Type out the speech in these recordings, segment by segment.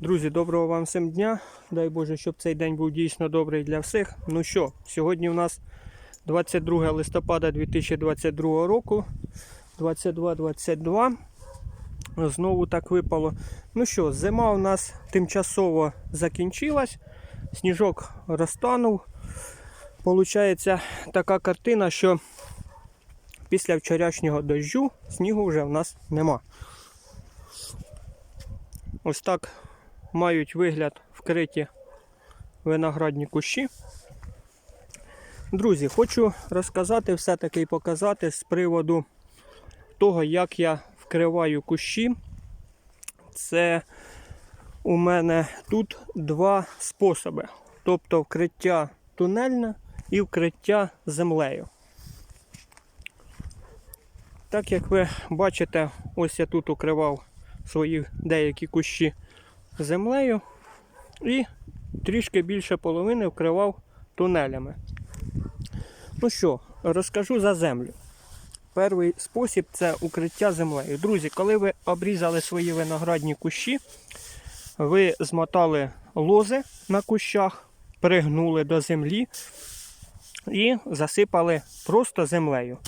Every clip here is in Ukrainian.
Друзі, доброго вам всім дня. Дай Боже, щоб цей день був дійсно добрий для всіх. Ну що, сьогодні у нас 22 листопада 2022 року. 22-22. Знову так випало. Ну що, зима у нас тимчасово закінчилась. Сніжок розтанув. Получається така картина, що після вчорашнього дощу снігу вже в нас нема. Ось так мають вигляд вкриті виноградні кущі. Друзі, хочу розказати все-таки і показати з приводу того, як я вкриваю кущі. Це у мене тут два способи. Тобто вкриття тунельне і вкриття землею. Так як ви бачите, ось я тут укривав свої деякі кущі землею і трішки більше половини вкривав тунелями. Ну що, розкажу за землю. Перший спосіб це укриття землею. Друзі, коли ви обрізали свої виноградні кущі, ви змотали лози на кущах, пригнули до землі і засипали просто землею.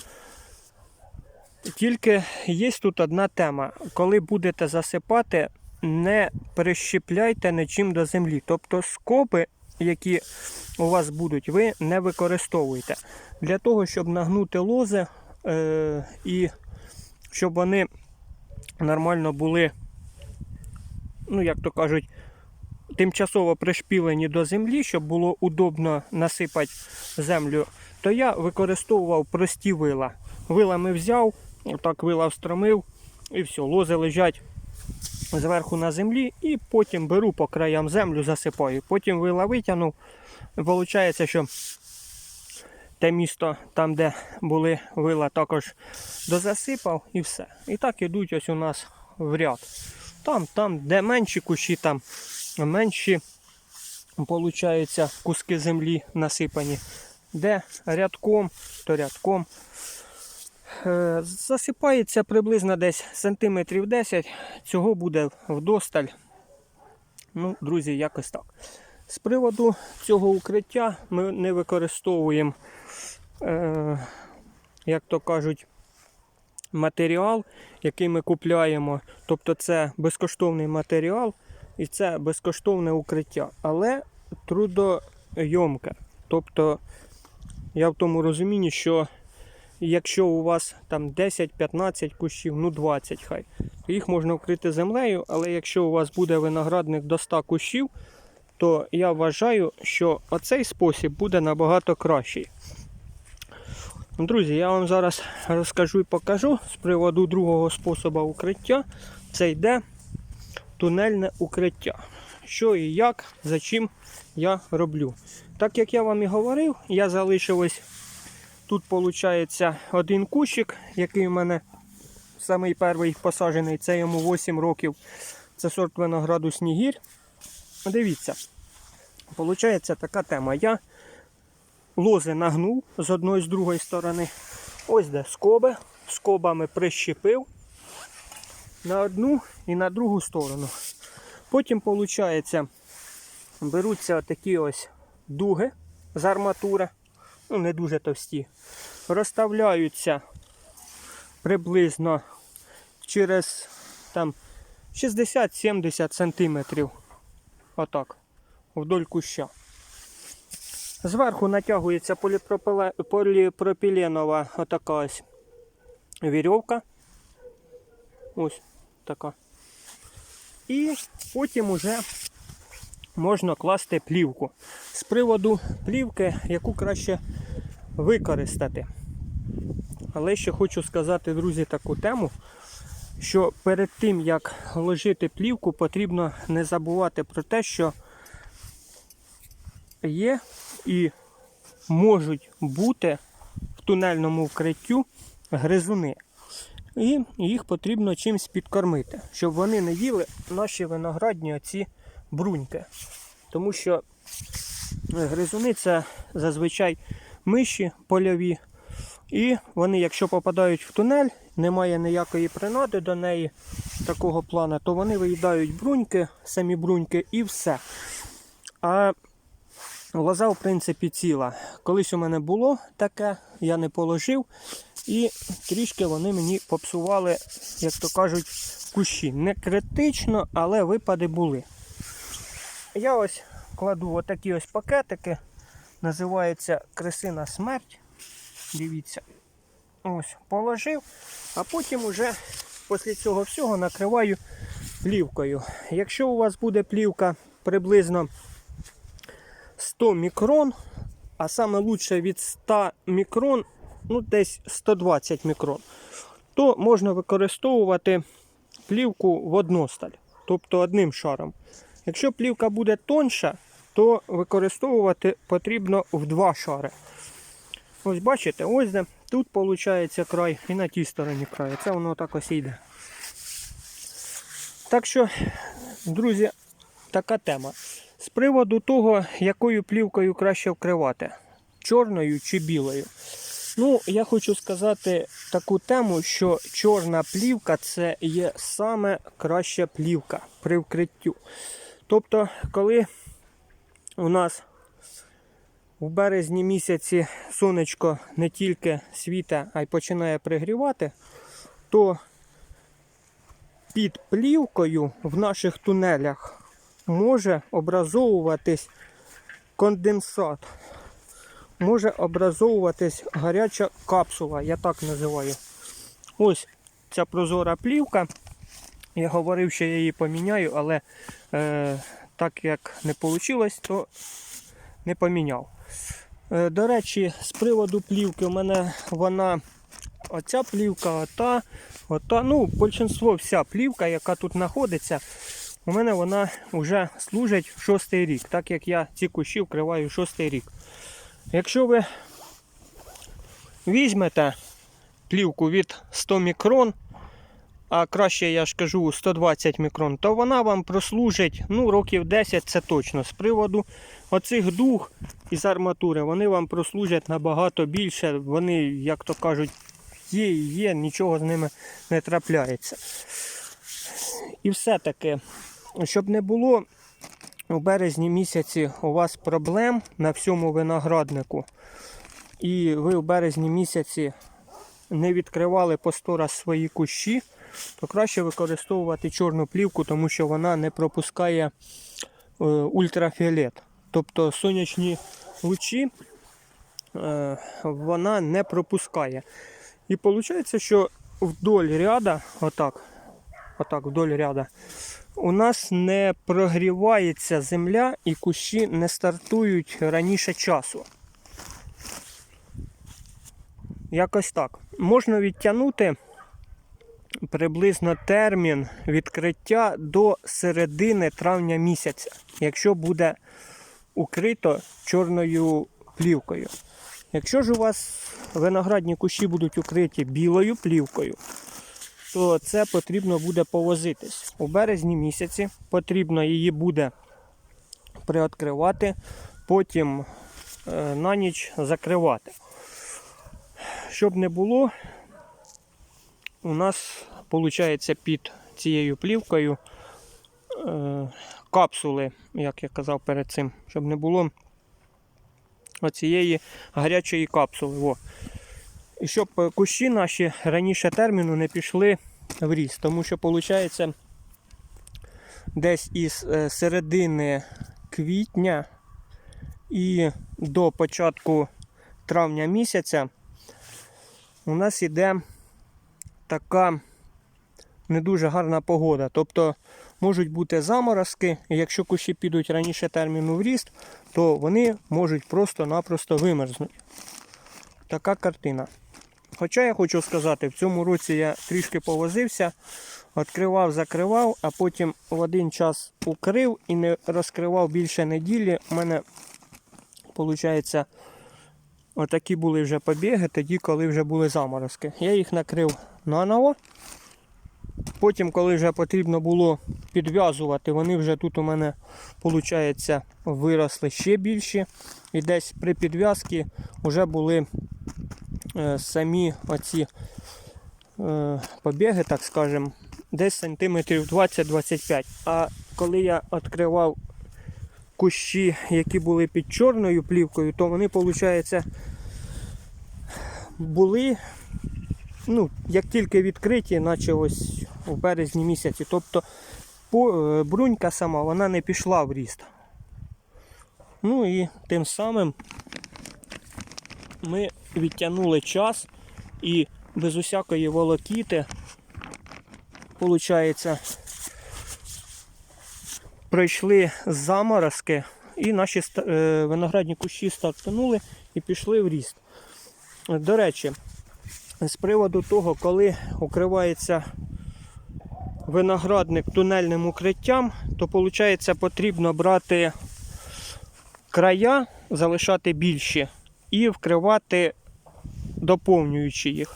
Тільки є тут одна тема. Коли будете засипати, не прищепляйте нічим до землі. Тобто скоби, які у вас будуть, ви не використовуєте. Для того, щоб нагнути лози е- і щоб вони нормально були, ну, як то кажуть, тимчасово пришпілені до землі, щоб було удобно насипати землю, то я використовував прості вила. Вилами взяв, отак вила встромив і все, лози лежать зверху на землі, і потім беру по краям землю, засипаю. Потім вила витягнув. Виходить, що те місто, там, де були вила, також дозасипав і все. І так ідуть ось у нас в ряд. Там, там, де менші кущі, там менші получаються куски землі насипані. Де рядком, то рядком. Е, Засипається приблизно десь сантиметрів 10. Цього буде вдосталь. Ну, друзі, якось так. З приводу цього укриття ми не використовуємо, е, як то кажуть, матеріал, який ми купляємо. Тобто це безкоштовний матеріал і це безкоштовне укриття, але трудойомке. Тобто, я в тому розумінні, що якщо у вас там 10-15 кущів, ну 20 хай, їх можна вкрити землею, але якщо у вас буде виноградник до 100 кущів, то я вважаю, що оцей спосіб буде набагато кращий. Друзі, я вам зараз розкажу і покажу з приводу другого способу укриття. Це йде тунельне укриття. Що і як, за чим я роблю. Так як я вам і говорив, я залишив тут, виходить, один кущик, який у мене самий перший посаджений, це йому 8 років. Це сорт винограду Снігір. Дивіться, виходить така тема. Я лози нагнув з одної з другої сторони. Ось де скоби. Скобами прищепив на одну і на другу сторону. Потім, виходить, беруться такі ось дуги з арматури, ну не дуже товсті, розставляються приблизно через там 60-70 сантиметрів. Отак, вдоль куща. Зверху натягується поліпропіленова отака ось вірьовка. Ось така. І потім уже можна класти плівку. З приводу плівки, яку краще використати. Але ще хочу сказати, друзі, таку тему, що перед тим, як ложити плівку, потрібно не забувати про те, що є і можуть бути в тунельному вкриттю гризуни. І їх потрібно чимось підкормити, щоб вони не їли наші виноградні оці бруньки. Тому що гризуни це зазвичай миші польові. І вони, якщо попадають в тунель немає ніякої принади до неї такого плану, то вони виїдають бруньки, самі бруньки і все. А лоза, в принципі, ціла. Колись у мене було таке, я не положив, і трішки вони мені попсували, як то кажуть, кущі. Не критично, але випади були. Я ось кладу отакі ось пакетики. Називається крисина смерть. Дивіться. Ось, положив, а потім уже після цього всього накриваю плівкою. Якщо у вас буде плівка приблизно 100 мікрон, а саме лучше від 100 мікрон, ну десь 120 мікрон, то можна використовувати плівку в односталь, тобто одним шаром. Якщо плівка буде тонша, то використовувати потрібно в два шари. Ось бачите, ось де тут виходить край і на тій стороні край. Це воно так ось йде. Так що, друзі, така тема. З приводу того, якою плівкою краще вкривати, чорною чи білою. Ну, я хочу сказати таку тему, що чорна плівка це є саме краща плівка при вкриттю. Тобто, коли у нас в березні місяці сонечко не тільки світе, а й починає пригрівати, то під плівкою в наших тунелях може образовуватись конденсат. Може образовуватись гаряча капсула, я так називаю. Ось ця прозора плівка. Я говорив, що я її поміняю, але е, так як не вийшло, то не поміняв. Е, До речі, з приводу плівки, у мене вона оця плівка, ота, ота. Ну, більшинство вся плівка, яка тут знаходиться, у мене вона вже служить шостий рік, так як я ці кущі вкриваю шостий рік. Якщо ви візьмете плівку від 100 мікрон, а краще я ж кажу 120 мікрон, то вона вам прослужить ну, років 10 це точно. З приводу оцих дуг із арматури, вони вам прослужать набагато більше. Вони, як то кажуть, є і є, нічого з ними не трапляється. І все-таки, щоб не було у березні місяці у вас проблем на всьому винограднику, і ви в березні місяці не відкривали по 100 раз свої кущі, то краще використовувати чорну плівку, тому що вона не пропускає е, ультрафіолет. Тобто сонячні лучі е, вона не пропускає. І виходить, що вдоль ряда, отак, отак, вдоль ряда, у нас не прогрівається земля і кущі не стартують раніше часу. Якось так. Можна відтягнути приблизно термін відкриття до середини травня місяця, якщо буде укрито чорною плівкою. Якщо ж у вас виноградні кущі будуть укриті білою плівкою, то це потрібно буде повозитись. У березні місяці потрібно її буде приоткривати, потім е, на ніч закривати. Щоб не було, у нас виходить під цією плівкою е, капсули, як я казав перед цим, щоб не було оцієї гарячої капсули. Во. І щоб е, кущі наші раніше терміну не пішли в ріст, тому що виходить десь із е, середини квітня і до початку травня місяця у нас іде така не дуже гарна погода. Тобто можуть бути заморозки, і якщо кущі підуть раніше терміну в ріст, то вони можуть просто-напросто вимерзнути. Така картина. Хоча я хочу сказати, в цьому році я трішки повозився, відкривав, закривав, а потім в один час укрив і не розкривав більше неділі. У мене, виходить, отакі були вже побіги, тоді, коли вже були заморозки. Я їх накрив наново. Потім, коли вже потрібно було підв'язувати, вони вже тут у мене, виходить, виросли ще більші. І десь при підв'язці вже були е, самі оці е, побіги, так скажемо, десь сантиметрів 20-25. А коли я відкривав кущі, які були під чорною плівкою, то вони, виходить, були, ну, як тільки відкриті, наче ось у березні місяці. Тобто е, брунька сама вона не пішла в ріст. Ну і тим самим ми відтягнули час і без усякої волокіти, виходить, пройшли заморозки і наші е, виноградні кущі стартанули і пішли в ріст. До речі, з приводу того, коли укривається виноградник тунельним укриттям, то виходить потрібно брати края, залишати більші і вкривати доповнюючи їх.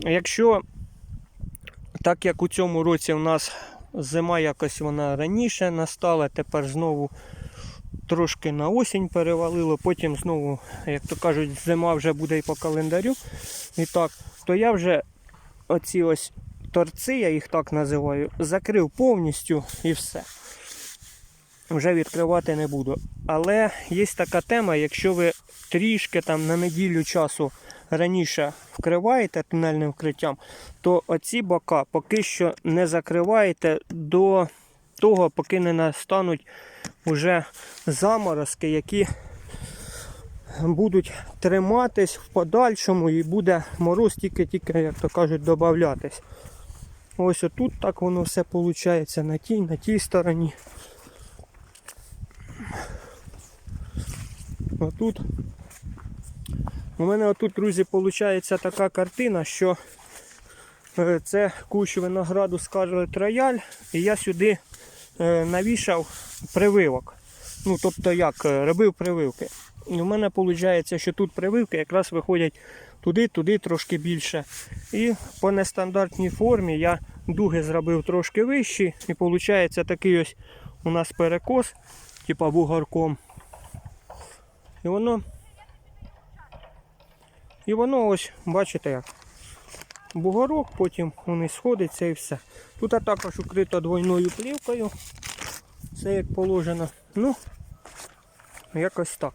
Якщо так як у цьому році у нас зима якось вона раніше настала, тепер знову трошки на осінь перевалило, потім знову, як то кажуть, зима вже буде і по календарю. І так, то я вже оці ось торці, я їх так називаю, закрив повністю і все. Вже відкривати не буду. Але є така тема, якщо ви трішки там на неділю часу раніше вкриваєте тунельним вкриттям, то оці бока поки що не закриваєте до того, поки не настануть уже заморозки, які будуть триматись в подальшому і буде мороз тільки-тільки, як то кажуть, додатись. Ось отут так воно все виходить на тій, на тій стороні. Отут. У мене отут, друзі, виходить така картина, що е, це кущ винограду Scarlet Royal, і я сюди е, навішав прививок. Ну, тобто як, е, робив прививки. І в мене виходить, що тут прививки якраз виходять туди, туди трошки більше. І по нестандартній формі я дуги зробив трошки вищі, і виходить такий ось у нас перекос, типа бугорком. І воно. І воно ось, бачите як. Бугорок, потім вони сходиться і все. Тут також укрито двойною плівкою. Все як положено. Ну, якось так.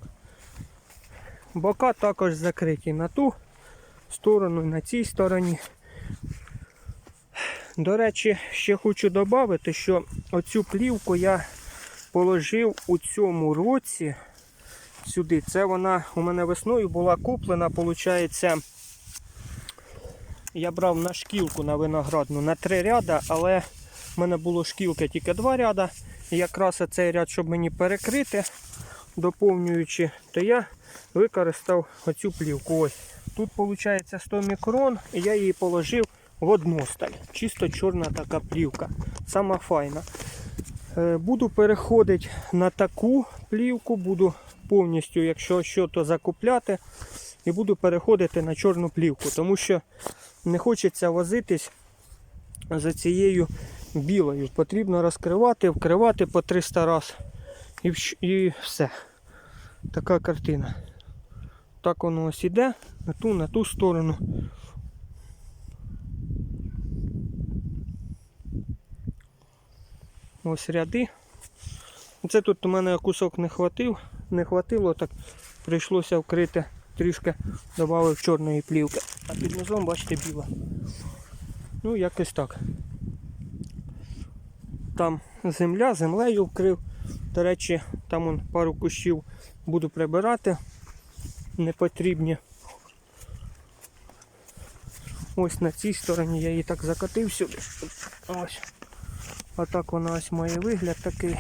Бока також закриті на ту сторону, на цій стороні. До речі, ще хочу додати, що оцю плівку я положив у цьому році сюди. Це вона у мене весною була куплена, виходить. Я брав на шкілку на виноградну на три ряда, але в мене було шкілки тільки два ряда. І якраз цей ряд, щоб мені перекрити, доповнюючи, то я використав оцю плівку. Ось. Тут виходить 100 мікрон, і я її положив в односталь. Чисто чорна така плівка. Сама файна. Е, Буду переходити на таку плівку, буду повністю, якщо що, то закупляти. І буду переходити на чорну плівку, тому що не хочеться возитись за цією білою. Потрібно розкривати, вкривати по 300 раз. І, і все. Така картина. Так воно ось іде на ту, на ту сторону. Ось ряди. Це тут у мене кусок не хватив, не хватило, так прийшлося вкрити трішки додав чорної плівки. А під низом, бачите, біла. Ну, якось так. Там земля, землею вкрив. До речі, там он пару кущів буду прибирати. Непотрібні. Ось на цій стороні я її так закатив сюди. Ось. Отак вона ось має вигляд такий.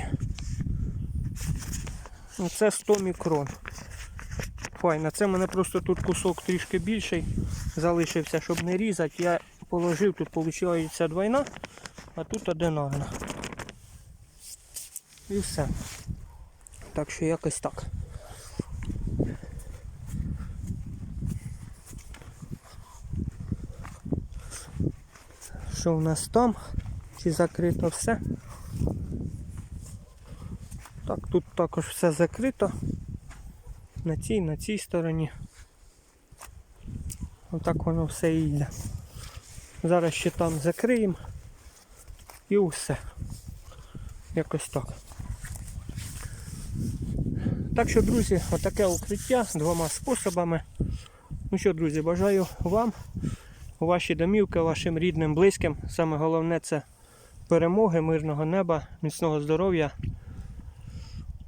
Це 100 мікрон. Файно. Це в мене просто тут кусок трішки більший залишився, щоб не різати. Я положив, тут виходить двойна, а тут одинарна. І все. Так що якось так. Що у нас там? Чи закрито все? Так, тут також все закрито. На цій, на цій стороні. Отак воно все і йде. Зараз ще там закриємо. І усе. Якось так. Так що, друзі, отаке укриття двома способами. Ну що, друзі, бажаю вам, ваші домівки, вашим рідним, близьким. Саме головне це перемоги, мирного неба, міцного здоров'я.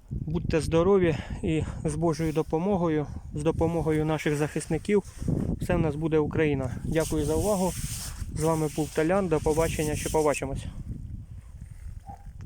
Будьте здорові і з Божою допомогою, з допомогою наших захисників, все в нас буде Україна. Дякую за увагу. З вами був Талян. До побачення, ще побачимось.